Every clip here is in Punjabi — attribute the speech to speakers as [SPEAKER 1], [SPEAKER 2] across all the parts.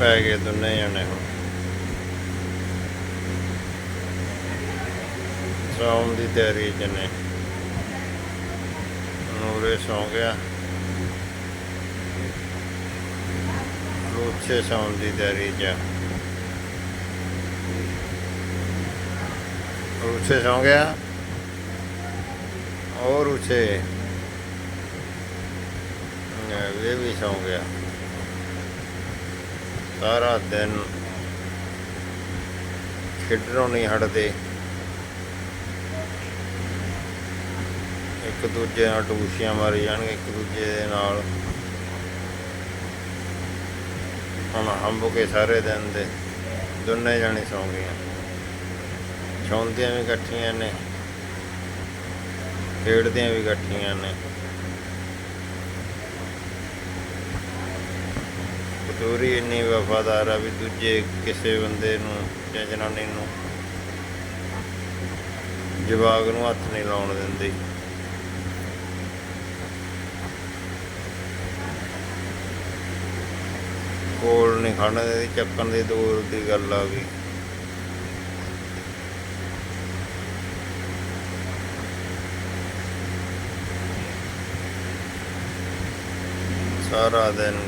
[SPEAKER 1] ਪੈ ਗਏ ਦੋਨੇ ਜਣੇ। ਹੁਣ ਸੌਣ ਦੀ ਤਿਆਰੀ ਜਨੇ ਨੂਰੇ ਸੌਂ ਗਿਆ। ਰੋਚੇ ਸੌਂ ਦੀ ਤਿਆਰੀ ਜਾ ਰੋਚੇ ਸੌ ਗਿਆ। ਔਰ ਉਸੇ ਇਹ ਵੀ ਸੌਂ ਗਿਆ। ਸਾਰਾ ਦਿਨ ਖੇਡਣੋਂ ਨਹੀਂ ਹਟਦੇ। ਇੱਕ ਦੂਜੇ ਨਾਲ ਟੂਸ਼ੀਆਂ ਮਾਰੀ ਜਾਣਗੇ, ਇੱਕ ਦੂਜੇ ਦੇ ਨਾਲ। ਹੁਣ ਹੰਬ ਕੇ ਸਾਰੇ ਦਿਨ ਦੇ ਦੋਨੇ ਜਾਣੇ ਸੌਂ ਗਈਆਂ ਸੌਂਦੀਆਂ ਵੀ ਇਕੱਠੀਆਂ ਨੇ, ਖੇਡਦੀਆਂ ਵੀ ਇਕੱਠੀਆਂ ਨੇ। ਚੋਰੀ ਇੰਨੀ ਵਫਾਦਾਰ ਆ ਵੀ ਦੂਜੇ ਕਿਸੇ ਬੰਦੇ ਨੂੰ ਜਾਂ ਜਨਾਨੀ ਨੂੰ ਜਵਾਗ ਨੂੰ ਹੱਥ ਨਹੀਂ ਲਾਉਣ ਦਿੰਦੀ। ਕੋਲ ਨਹੀਂ ਖੜਨ ਦੇ ਚੱਕਣ ਦੀ ਦੂਰ ਦੀ ਗੱਲ ਆ ਗਈ ਸਾਰਾ ਦਿਨ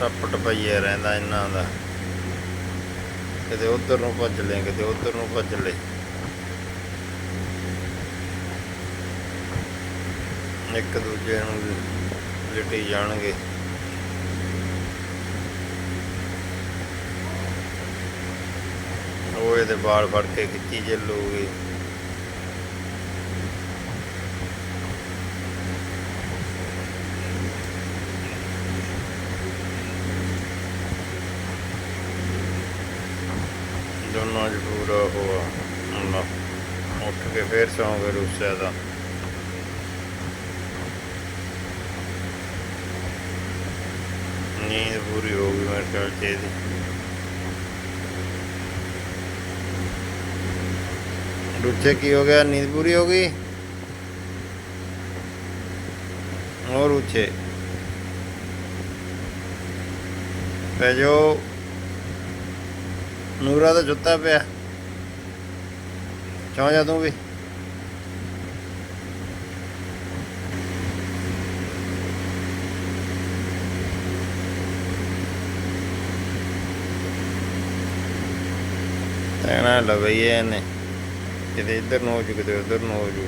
[SPEAKER 1] ਟੱਪ ਪਈਏ ਰਹਿੰਦਾ ਇਹਨਾਂ ਦਾ। ਕਿਤੇ ਉਧਰ ਨੂੰ ਭੱਜ ਲੈ, ਕਿਤੇ ਉਧਰ ਨੂੰ ਭੱਜ ਲੈ। ਇੱਕ ਦੂਜੇ ਨੂੰ ਲਿਟੀ ਜਾਣਗੇ। ਉਹ ਇਹਦੇ ਬਾਲ ਫੜ ਕੇ ਖਿੱਚੀ ਚੱਲੂਗੀ ਦੋਨੋਂ ਅੱਜ ਪੂਰਾ ਹੋਆ ਹੁੰਦਾ ਉੱਠ ਕੇ ਫੇਰ ਸੌਂਗੇ ਗਏ ਦਾ। ਨੀਂਦ ਪੂਰੀ ਹੋ ਗਈ ਮੇਰੇ ਖਿਆਲ ਚ ਇਹਦੀ। ਰੁੱਸੇ ਕੀ ਹੋ ਗਿਆ? ਨੀਂਦ ਪੂਰੀ ਹੋ ਗਈ? ਹੋਰ ਉੱਚੇ ਪੈ ਜਾਓ। ਨੂਰਾ ਦਾ ਜੁੱਤਾ ਪਿਆ। ਚਾਹ ਜਾ ਤੂੰ ਵੀ? ਤੈਨਾ ਲਵਈਏ ਨੇ ਕਿਤੇ ਇੱਧਰ ਨੂੰ ਹੋ ਜੂ, ਕਿਤੇ ਉੱਧਰ ਨੂੰ ਹੋ ਜੂ।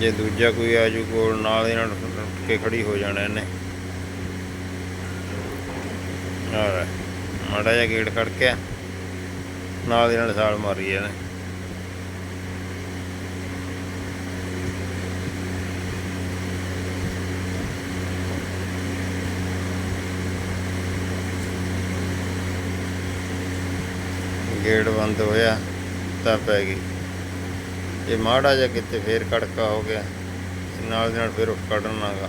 [SPEAKER 1] ਜੇ ਦੂਜਾ ਕੋਈ ਆ ਜੂ ਕੋਲ, ਨਾਲ ਇਹਨਾਂ ਨੂੰ ਉੱਠ ਕੇ ਖੜੀ ਹੋ ਜਾਣਾ ਇਹਨੇ। ਹਾਂ ਮਾੜਾ ਜਿਹਾ ਗੇਟ ਖੜ ਕੇ ਨਾਲ ਦੀ ਨਾਲ ਸਾਲ ਮਾਰੀ ਇਹਨੇ। ਗੇਟ ਬੰਦ ਹੋਇਆ, ਤਾਂ ਪੈ ਗਈ। ਇਹ ਮਾੜਾ ਜਿਹਾ ਕਿਤੇ ਫੇਰ ਕੜਕਾ ਹੋ ਗਿਆ ਨਾਲ ਦੀ ਨਾਲ ਫੇਰ ਉੱਠ ਕੱਢਣਾਗਾ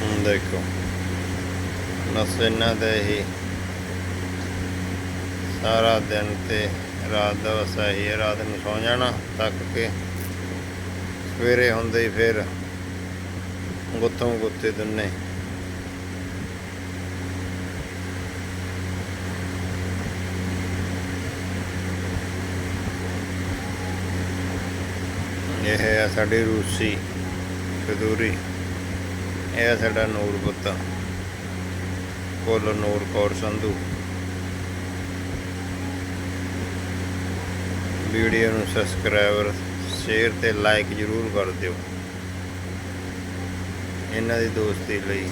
[SPEAKER 1] ਹੁਣ ਦੇਖੋ। ਬਸ ਇਹਨਾਂ ਦੇ ਹੀ ਸਾਰਾ ਦਿਨ ਤੇ ਰਾਤ ਦਾ ਵਸਾ ਹੀ, ਰਾਤ ਨੂੰ ਸੌ ਜਾਣਾ ਤੱਕ ਕੇ। ਸਵੇਰੇ ਹੁੰਦੇ ਹੀ ਫਿਰ ਗੁੱਥੋਂ ਗੁੱਤੇ ਦੁੰਨੇ। ਇਹ ਹੈ ਸਾਡੀ ਰੂਸੀ ਕਦੂਰੀ ਇਹ ਸਾਡਾ ਨੂਰ ਪੁੱਤ ਕੋਲ ਨੂਰ ਕੌਰ ਸੰਧੂ। ਵੀਡੀਓ ਨੂੰ ਸਬਸਕ੍ਰਾਈਬਰ ਸ਼ੇਅਰ ਤੇ ਲਾਈਕ ਜ਼ਰੂਰ ਕਰ ਦਿਓ। ਇਹਨਾਂ ਦੀ ਦੋਸਤੀ ਲਈ